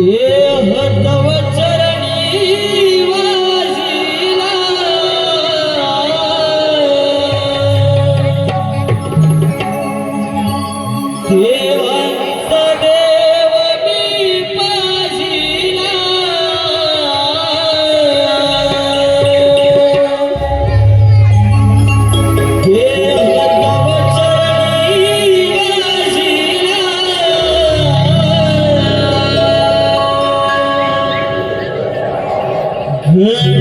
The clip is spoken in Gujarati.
તે હતવચ Amém.